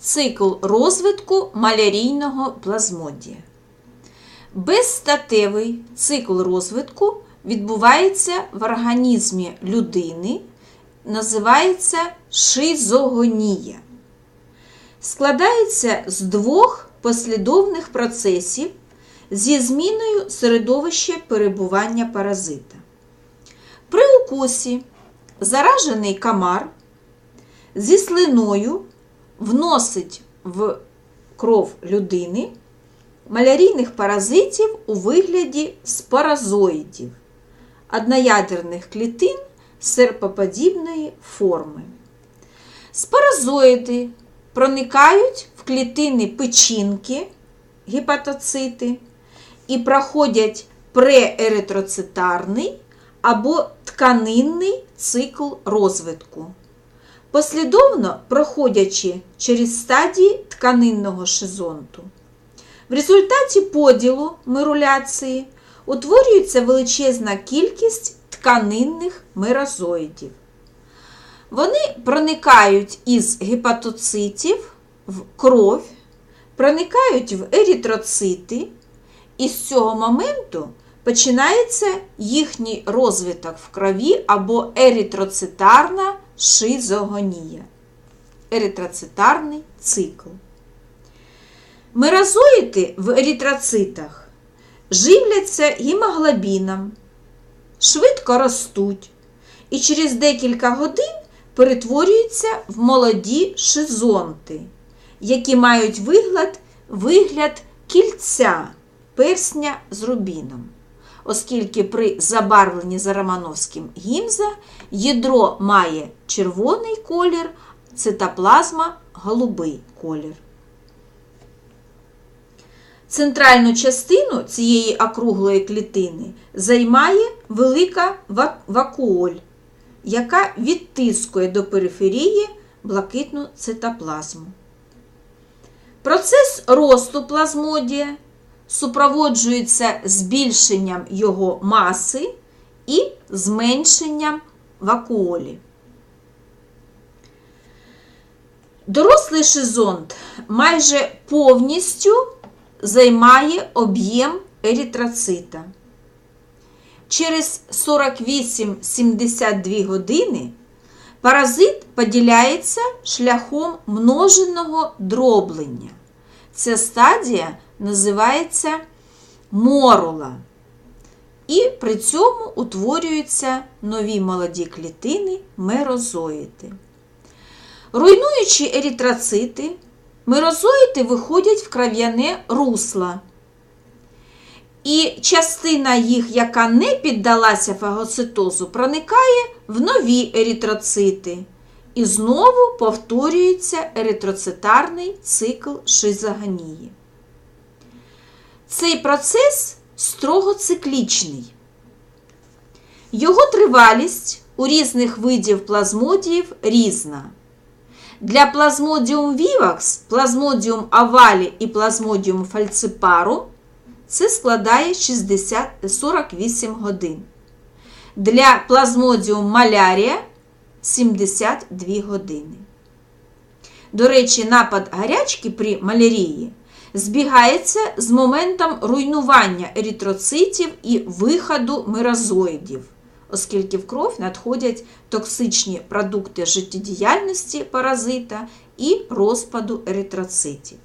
цикл розвитку малярійного плазмодія. Безстатевий цикл розвитку відбувається в організмі людини, називається шизогонія. Складається з двох послідовних процесів зі зміною середовища перебування паразита. При укусі заражений камар зі слиною вносить в кров людини малярійних паразитів у вигляді споразоїдів, одноядерних клітин серпоподібної форми. Споразоїди проникають в клітини печінки, гепатоцити і проходять прееритроцитарний або тканинний цикл розвитку, послідовно проходячи через стадії тканинного шизонту. В результаті поділу мируляції утворюється величезна кількість тканинних мирозоїдів. Вони проникають із гепатоцитів в кров, проникають в еритроцити, і з цього моменту починається їхній розвиток в крові або еритроцитарна шизогонія. Еритроцитарний цикл. Мирозоїди в еритроцитах живляться гемоглобіном, швидко ростуть і через декілька годин перетворюються в молоді шизонти, які мають вигляд, вигляд кільця персня з рубіном. Оскільки при забарвленні за Романовським гімза ядро має червоний колір, цитоплазма голубий колір. Центральну частину цієї округлої клітини займає велика вакуоль, яка відтискує до периферії блакитну цитоплазму. Процес росту плазмодія супроводжується збільшенням його маси і зменшенням вакуолі. Дорослий шизонт майже повністю займає об'єм еритроцита. Через 48-72 години паразит поділяється шляхом множеного дроблення. Ця стадія називається морула. І при цьому утворюються нові молоді клітини мерозоїди. Руйнуючи еритроцити, Мирозоїди виходять в кров'яне русло. І частина їх, яка не піддалася фагоцитозу, проникає в нові еритроцити. І знову повторюється еритроцитарний цикл шизогонії. Цей процес строго циклічний. Його тривалість у різних видів плазмодіїв різна. Для плазмодіум vivax, плазмодіум овалі і плазмодіум фальципару це складає 60, 48 годин. Для плазмодіум малярія 72 години. До речі, напад гарячки при малярії збігається з моментом руйнування еритроцитів і виходу мирозоїдів оскільки в кров надходять токсичні продукти життєдіяльності паразита і розпаду еритроцитів.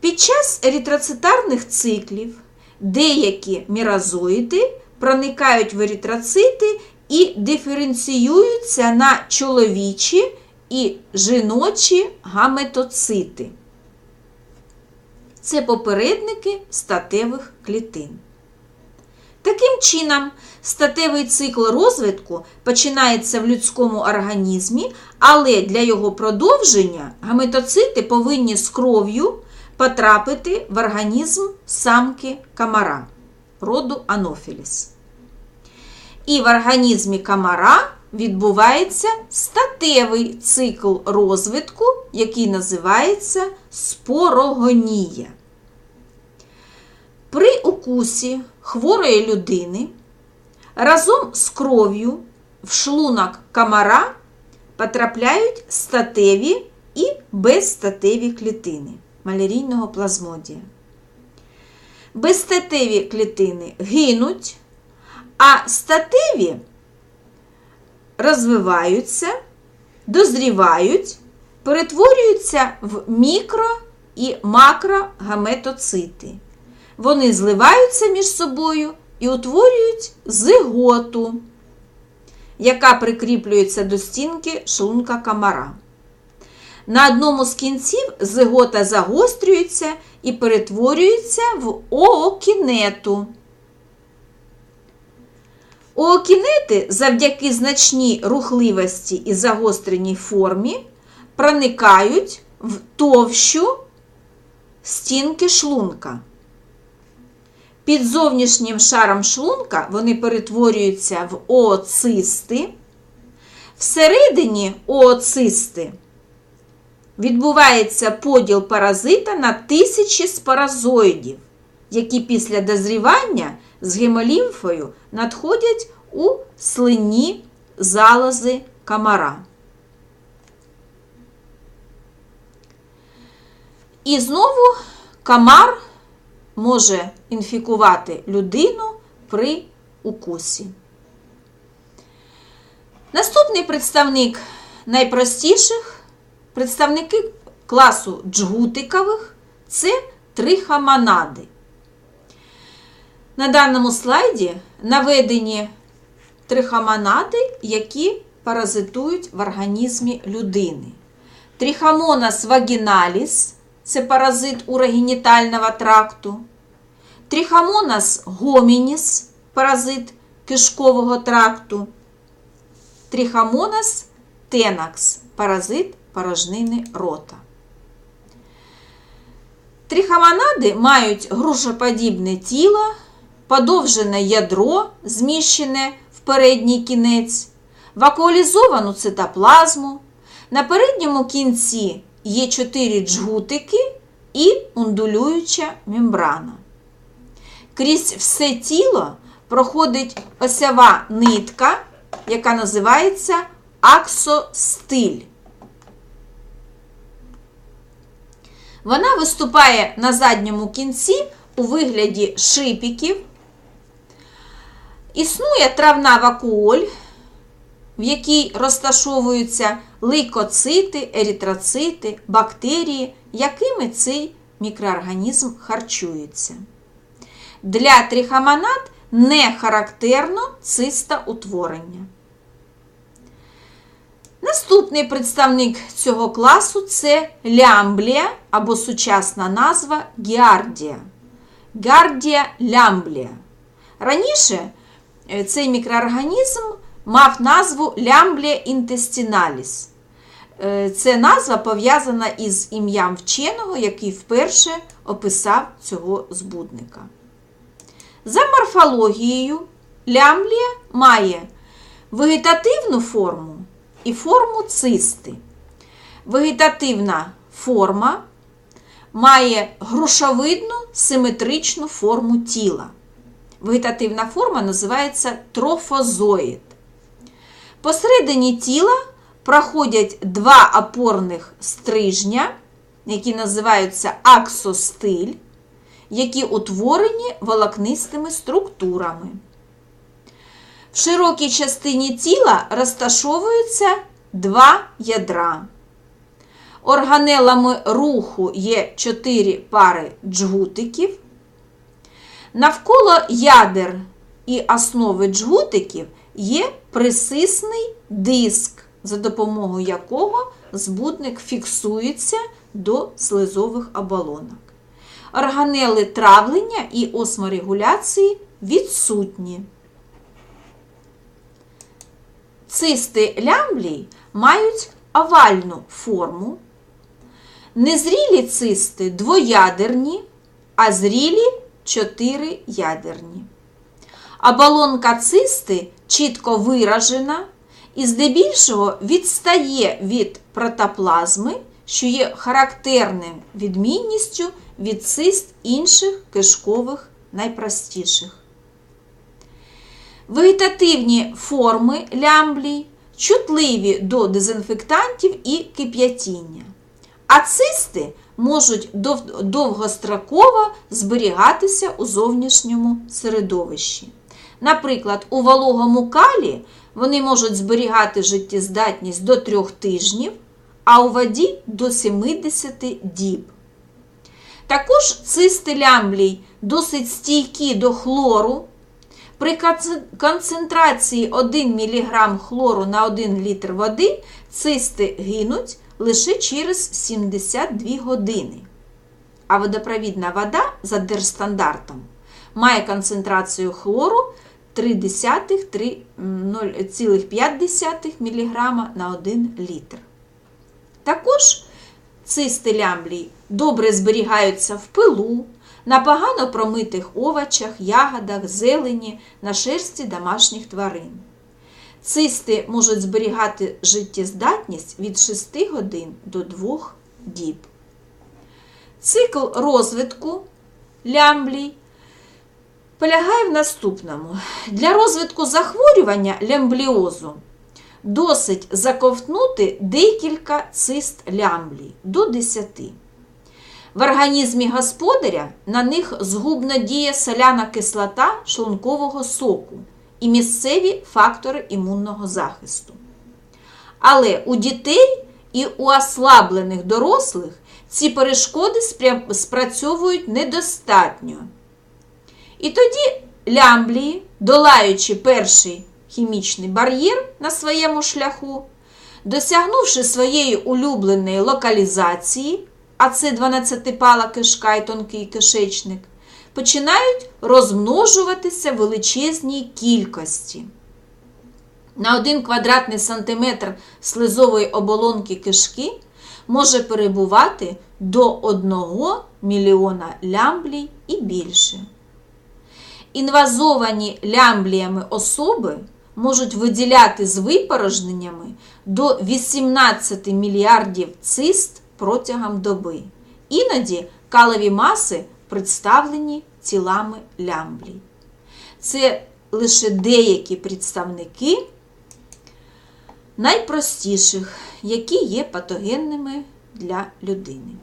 Під час еритроцитарних циклів деякі міразоїди проникають в еритроцити і диференціюються на чоловічі і жіночі гаметоцити. Це попередники статевих клітин. Таким чином, статевий цикл розвитку починається в людському організмі, але для його продовження гаметоцити повинні з кров'ю потрапити в організм самки камара роду Анофіліс. І в організмі камара відбувається статевий цикл розвитку, який називається спорогонія. При укусі хворої людини разом з кров'ю в шлунок камара потрапляють статеві і безстатеві клітини малярійного плазмодія. Безстатеві клітини гинуть, а статеві розвиваються, дозрівають, перетворюються в мікро і макрогаметоцити. Вони зливаються між собою і утворюють зиготу, яка прикріплюється до стінки шлунка комара. На одному з кінців зигота загострюється і перетворюється в оокінету. Оокінети завдяки значній рухливості і загостреній формі проникають в товщу стінки шлунка. Під зовнішнім шаром шлунка вони перетворюються в ooцисти. Всередині ooцисти відбувається поділ паразита на тисячі споразоїдів, які після дозрівання з гемолімфою надходять у слинні залози комара. І знову комар може інфікувати людину при укусі. Наступний представник найпростіших представники класу джгутикових це трихомонади. На даному слайді наведені трихомонади, які паразитують в організмі людини. Трихомонас вагіналіс це паразит урогенітального тракту. Трихомонас гомініс паразит кишкового тракту. Трихомонас тенакс паразит порожнини рота. Трихомонади мають грушоподібне тіло, подовжене ядро, зміщене в передній кінець, вакуалізовану цитоплазму. На передньому кінці є чотири джгутики і ундулююча мембрана. Крізь все тіло проходить осява нитка, яка називається аксостиль. Вона виступає на задньому кінці у вигляді шипіків. Існує травна вакуоль, в якій розташовуються лейкоцити, еритроцити, бактерії, якими цей мікроорганізм харчується. Для трихомонад не характерно цистоутворення. Наступний представник цього класу це лямблія або сучасна назва гіардія. Гардія лямблія. Раніше цей мікроорганізм мав назву лямблія інтестіналіс. Е, Це назва пов'язана із ім'ям вченого, який вперше описав цього збудника. За морфологією лямблія має вегетативну форму і форму цисти. Вегетативна форма має грушовидну симетричну форму тіла. Вегетативна форма називається трофозоїд. Посередині тіла проходять два опорних стрижня, які називаються аксостиль, які утворені волокнистими структурами. В широкій частині тіла розташовуються два ядра. Органелами руху є чотири пари джгутиків. Навколо ядер і основи джгутиків є присисний диск, за допомогою якого збудник фіксується до слизових оболонок. Органели травлення і осморегуляції відсутні. Цисти лямблій мають овальну форму. Незрілі цисти двоядерні, а зрілі чотириядерні. Оболонка цисти чітко виражена і здебільшого відстає від протоплазми, що є характерним відмінністю від цист інших кишкових найпростіших. Вегетативні форми лямблій чутливі до дезінфектантів і кип'ятіння. А цисти можуть дов- довгостроково зберігатися у зовнішньому середовищі. Наприклад, у вологому калі вони можуть зберігати життєздатність до 3 тижнів, а у воді до 70 діб. Також цисти лямблій досить стійкі до хлору. При концентрації 1 мг хлору на 1 літр води цисти гинуть лише через 72 години. А водопровідна вода за держстандартом має концентрацію хлору 0,5 мг на 1 літр. Також цисти лямблій добре зберігаються в пилу, на погано промитих овочах, ягодах, зелені, на шерсті домашніх тварин. Цисти можуть зберігати життєздатність від 6 годин до 2 діб. Цикл розвитку лямблій полягає в наступному. Для розвитку захворювання лямбліозу досить заковтнути декілька цист лямблій до 10. В організмі господаря на них згубно діє соляна кислота шлункового соку і місцеві фактори імунного захисту. Але у дітей і у ослаблених дорослих ці перешкоди спрацьовують недостатньо. І тоді лямблії, долаючи перший хімічний бар'єр на своєму шляху, досягнувши своєї улюбленої локалізації, а це 12-пала кишка і тонкий кишечник, починають розмножуватися в величезній кількості. На 1 квадратний сантиметр слизової оболонки кишки може перебувати до 1 мільйона лямблій і більше. Інвазовані лямбліями особи можуть виділяти з випорожненнями до 18 мільярдів цист протягом доби. Іноді калові маси представлені тілами лямблій. Це лише деякі представники найпростіших, які є патогенними для людини.